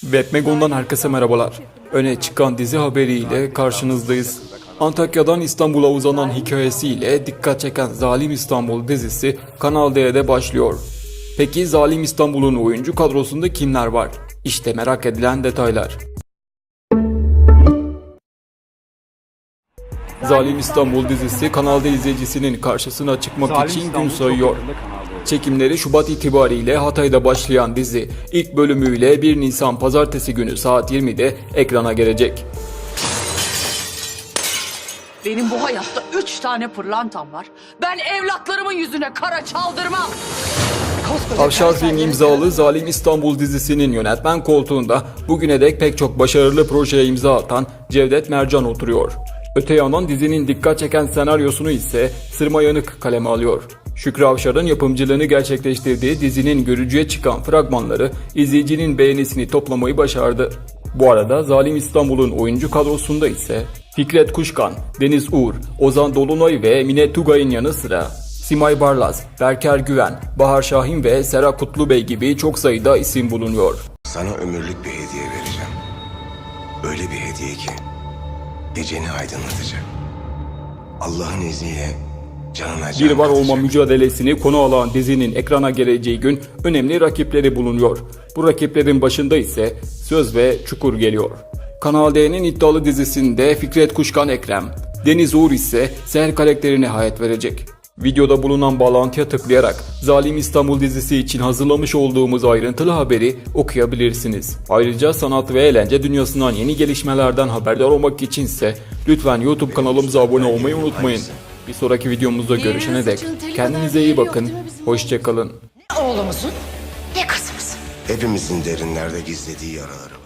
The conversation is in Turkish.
Webmegon'dan herkese merhabalar. Öne çıkan dizi haberiyle karşınızdayız. Antakya'dan İstanbul'a uzanan hikayesiyle dikkat çeken Zalim İstanbul dizisi Kanal D'de başlıyor. Peki Zalim İstanbul'un oyuncu kadrosunda kimler var? İşte merak edilen detaylar. Zalim İstanbul dizisi Kanal D izleyicisinin karşısına çıkmak için gün sayıyor. Çekimleri Şubat itibariyle Hatay'da başlayan dizi ilk bölümüyle 1 Nisan pazartesi günü saat 20'de ekrana gelecek. Benim bu hayatta üç tane pırlantam var. Ben evlatlarımın yüzüne kara çaldırmam. Avşar Film imzalı Zalim İstanbul dizisinin yönetmen koltuğunda bugüne dek pek çok başarılı projeye imza atan Cevdet Mercan oturuyor. Öte yandan dizinin dikkat çeken senaryosunu ise Sırma Yanık kaleme alıyor. Şükrü Avşar'ın yapımcılığını gerçekleştirdiği dizinin görücüye çıkan fragmanları izleyicinin beğenisini toplamayı başardı. Bu arada Zalim İstanbul'un oyuncu kadrosunda ise Fikret Kuşkan, Deniz Uğur, Ozan Dolunay ve Mine Tugay'ın yanı sıra Simay Barlaz, Berker Güven, Bahar Şahin ve Sera Kutlubey gibi çok sayıda isim bulunuyor. Sana ömürlük bir hediye vereceğim. Öyle bir hediye ki geceni aydınlatacak. Allah'ın izniyle canına can Bir var olma mücadelesini konu alan dizinin ekrana geleceği gün önemli rakipleri bulunuyor. Bu rakiplerin başında ise Söz ve Çukur geliyor. Kanal D'nin iddialı dizisinde Fikret Kuşkan Ekrem, Deniz Uğur ise Seher karakterine hayat verecek. Videoda bulunan bağlantıya tıklayarak Zalim İstanbul dizisi için hazırlamış olduğumuz ayrıntılı haberi okuyabilirsiniz. Ayrıca sanat ve eğlence dünyasından yeni gelişmelerden haberdar olmak içinse lütfen YouTube kanalımıza abone olmayı unutmayın. Bir sonraki videomuzda görüşene dek kendinize iyi bakın. Hoşçakalın. Oğlumuzun ne kızımızın. Hepimizin derinlerde gizlediği yaraları.